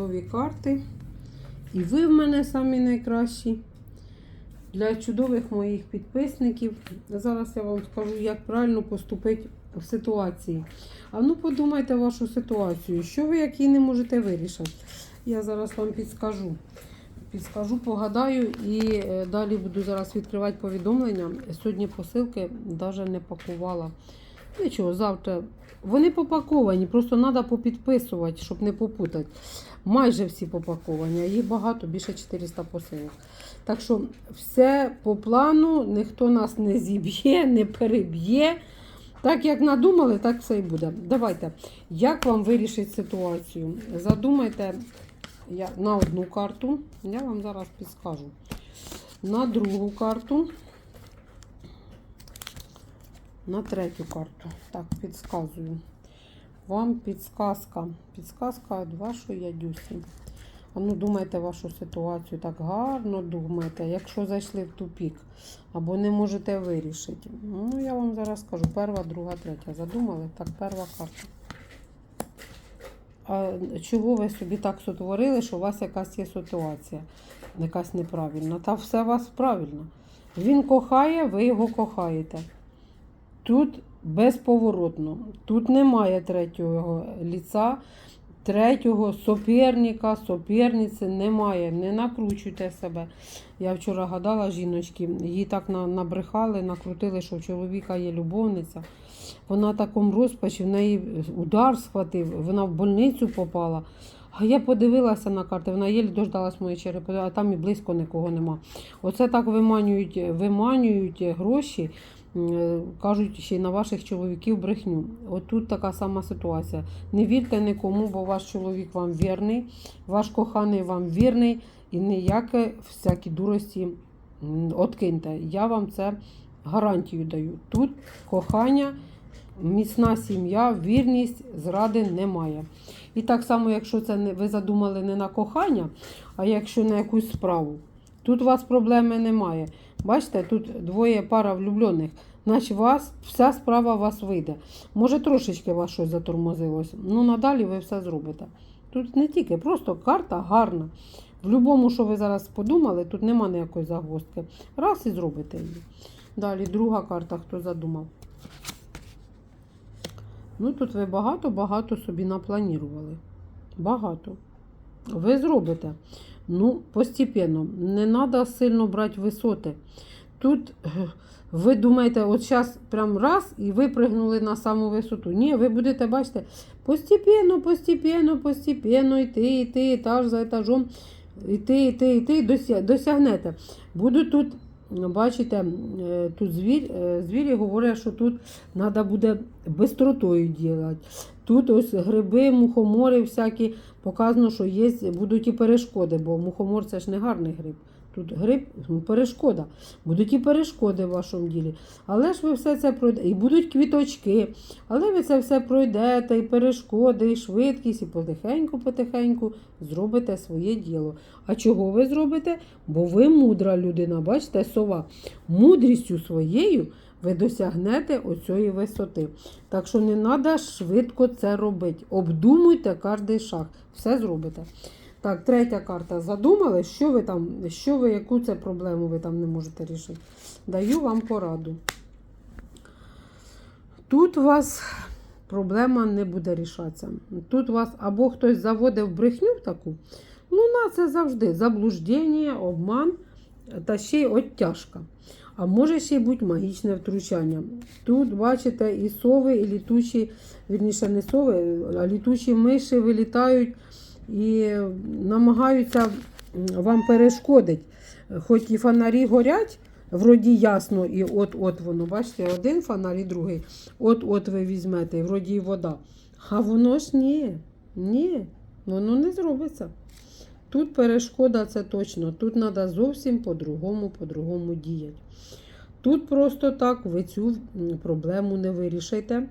Нові карти. І ви в мене самі найкращі. Для чудових моїх підписників. Зараз я вам скажу, як правильно поступити в ситуації. А ну подумайте вашу ситуацію. Що ви як не можете вирішити? Я зараз вам підскажу. Підскажу, погадаю і е, далі буду зараз відкривати повідомлення. Сьогодні посилки навіть не пакувала. Нічого, завтра. Вони попаковані, просто треба попідписувати, щоб не попутати. Майже всі попаковані, а їх багато, більше 400 посилок. Так що все по плану, ніхто нас не зіб'є, не переб'є. Так як надумали, так все і буде. Давайте, як вам вирішити ситуацію? Задумайте я, на одну карту, я вам зараз підскажу. На другу карту. На третю карту. Так, підсказую. Вам підсказка. Підсказка від вашої ядюсі. А ну думайте вашу ситуацію. Так гарно думайте, якщо зайшли в тупік або не можете вирішити. Ну, я вам зараз скажу. Перша, друга, третя. Задумали? Так, перша карта. А чого ви собі так сотворили, що у вас якась є ситуація, якась неправильна? Та все у вас правильно. Він кохає, ви його кохаєте. Тут безповоротно. Тут немає третього ліца, третього соперника, соперниці немає. Не накручуйте себе. Я вчора гадала жіночки, її так набрехали, накрутили, що в чоловіка є любовниця. Вона такому розпачі, в неї удар схватив, вона в больницю попала. А я подивилася на карти, вона єлі дождалась моєї черепи, а там і близько нікого нема. Оце так виманюють, виманюють гроші, кажуть ще й на ваших чоловіків брехню. От тут така сама ситуація. Не вірте нікому, бо ваш чоловік вам вірний, ваш коханий вам вірний і ніяке всякі дурості откиньте. Я вам це гарантію даю. Тут кохання, міцна сім'я, вірність, зради немає. І так само, якщо це не, ви задумали не на кохання, а якщо на якусь справу. Тут у вас проблеми немає. Бачите, тут двоє пара влюблених. Значить, вас, вся справа вас вийде. Може, трошечки вас щось затормозилось. Ну, надалі ви все зробите. Тут не тільки, просто карта гарна. В будь-якому, що ви зараз подумали, тут нема ніякої загвоздки. Раз і зробите її. Далі, друга карта, хто задумав. Ну, тут ви багато-багато собі напланірували. Багато. Ви зробите. Ну, постепенно. Не треба сильно брати висоти. Тут ви думаєте, от зараз прям раз і ви пригнули на саму висоту. Ні, ви будете, бачите, постепенно, постепенно, постепенно йти, йти, етаж за етажом, йти, йти, йти, досягнете. Буду тут, бачите, е, тут звір, е, звірі говорять, що тут треба буде бистротою ділати. Тут ось гриби, мухомори всякі, показано, що є, будуть і перешкоди, бо мухомор це ж не гарний гриб. Тут гриб ну, перешкода. Будуть і перешкоди в вашому ділі. Але ж ви все це пройдете. І будуть квіточки. Але ви це все пройдете, і перешкоди, і швидкість, і потихеньку-потихеньку зробите своє діло. А чого ви зробите? Бо ви мудра людина, бачите, сова. Мудрістю своєю ви досягнете оцієї висоти. Так що не треба швидко це робити. Обдумуйте кожний шаг. Все зробите. Так, третя карта. Задумали, що ви там, що ви, яку це проблему ви там не можете рішити. Даю вам пораду. Тут у вас проблема не буде рішатися. Тут у вас або хтось заводив брехню таку. Ну, на це завжди заблуждення, обман та ще й оттяжка. А може ще й бути магічне втручання. Тут, бачите, і сови, і літучі, вірніше, не сови, а літучі миші вилітають і намагаються вам перешкодити. Хоч і фонарі горять, вроді ясно, і от-от воно, бачите, один фонарь і другий. От-от ви візьмете, і вроді і вода. А воно ж ні, ні, воно не зробиться. Тут перешкода це точно. Тут треба зовсім по-другому, по-другому діяти. Тут просто так ви цю проблему не вирішите.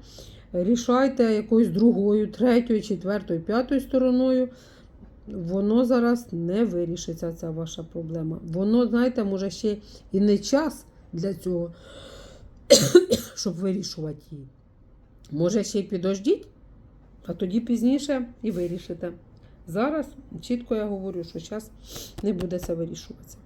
Рішайте якоюсь другою, третьою, четвертою, п'ятою стороною. Воно зараз не вирішиться, ця ваша проблема. Воно, знаєте, може ще і не час для цього, щоб вирішувати її. Може, ще й підождіть, а тоді пізніше і вирішите. Зараз чітко я говорю, що зараз не буде це вирішуватися.